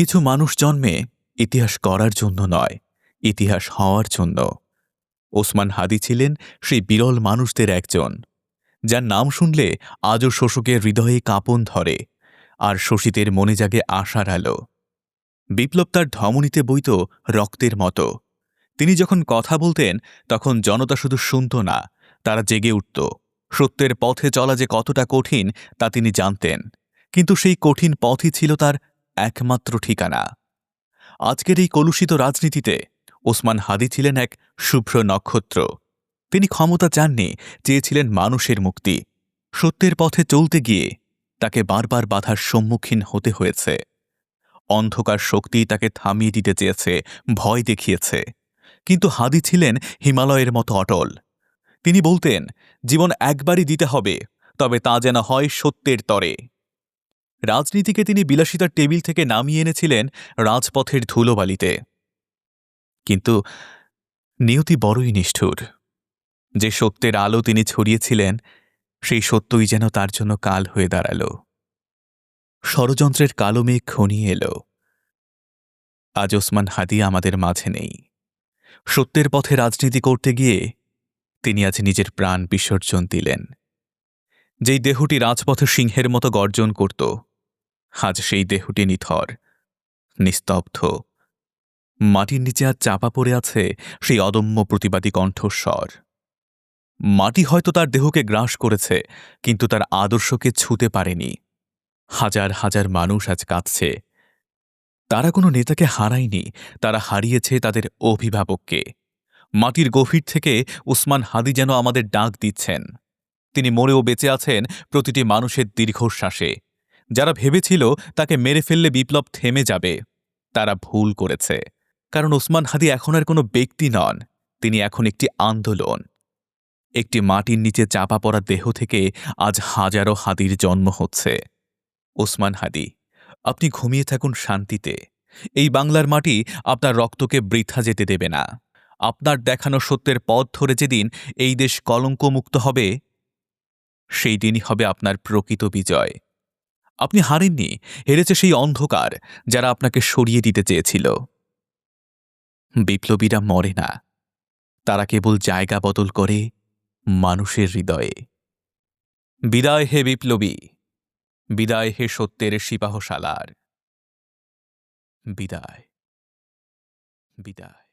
কিছু মানুষ জন্মে ইতিহাস করার জন্য নয়, ইতিহাস হওয়ার জন্য। ওসমান হাদি ছিলেন সেই বিরল মানুষদের একজন, যার নাম শুনলে আজও শোষকের হৃদয়ে কাঁপন ধরে, আর শোষিতের মনে জাগে আশার আলো। বিপ্লব তার ধমনীতে বইত রক্তের মতো। তিনি যখন কথা বলতেন, তখন জনতা শুধু শুনত না, তারা জেগে উঠত। সত্যের পথে চলা যে কতটা কঠিন, তা তিনি জানতেন। কিন্তু সেই কঠিন পথই ছিল তার একমাত্র ঠিকানা। আজকের এই কলুষিত রাজনীতিতে ওসমান হাদি ছিলেন এক শুভ্র নক্ষত্র। তিনি ক্ষমতা চাননি, চেয়েছিলেন মানুষের মুক্তি। সত্যের পথে চলতে গিয়ে তাকে বারবার বাধার সম্মুখীন হতে হয়েছে। অন্ধকার শক্তি তাকে থামিয়ে দিতে চেয়েছে, ভয় দেখিয়েছে। কিন্তু হাদি ছিলেন হিমালয়ের মতো অটল। তিনি বলতেন, জীবন একবারই দিতে হবে, তবে তা যেন হয় সত্যের তরে। রাজনীতিকে তিনি বিলাসিতার টেবিল থেকে নামিয়ে এনেছিলেন রাজপথের ধুলোবালিতে। কিন্তু নিয়তি বড়ই নিষ্ঠুর। যে সত্যের আলো তিনি ছড়িয়েছিলেন, সেই সত্যই যেন তার জন্য কাল হয়ে দাঁড়াল। ষড়যন্ত্রের কালো মেঘ ঘনিয়ে এলো। আজ ওসমান হাদি আমাদের মাঝে নেই। সত্যের পথে রাজনীতি করতে গিয়ে তিনি আজ নিজের প্রাণ বিসর্জন দিলেন। যেই দেহটি রাজপথে সিংহের মতো গর্জন করত আজ সেই দেহটি নিথর, নিস্তব্ধ। মাটির নিচে আর চাপা পড়ে আছে সেই অদম্য প্রতিবাদী কণ্ঠস্বর। মাটি হয়তো তার দেহকে গ্রাস করেছে, কিন্তু তার আদর্শকে ছুতে পারেনি। হাজার হাজার মানুষ আজ কাঁদছে। তারা কোনো নেতাকে হারায়নি, তারা হারিয়েছে তাদের অভিভাবককে। মাটির গভীর থেকে উসমান হাদি যেন আমাদের ডাক দিচ্ছেন। তিনি মরেও বেঁচে আছেন প্রতিটি মানুষের দীর্ঘশ্বাসে। যারা ভেবেছিল তাকে মেরে ফেললে বিপ্লব থেমে যাবে, তারা ভুল করেছে। কারণ ওসমান হাদি এখন আর কোনো ব্যক্তি নন, তিনি এখন একটি আন্দোলন। একটি মাটির নিচে চাপা পড়া দেহ থেকে আজ হাজারো হাদির জন্ম হচ্ছে। ওসমান হাদি, আপনি ঘুমিয়ে থাকুন শান্তিতে। এই বাংলার মাটি আপনার রক্তকে বৃথা যেতে দেবে না। আপনার দেখানো সত্যের পথ ধরে যেদিন এই দেশ কলঙ্কমুক্ত হবে, সেই দিনই হবে আপনার প্রকৃত বিজয়। আপনি হারেননি, হেরেছে সেই অন্ধকার যারা আপনাকে সরিয়ে দিতে চেয়েছিল। বিপ্লবীরা মরে না, তারা কেবল জায়গা বদল করে মানুষের হৃদয়ে। বিদায় হে বিপ্লবী, বিদায় হে সত্যের সিপাহশালার। বিদায় বিদায়।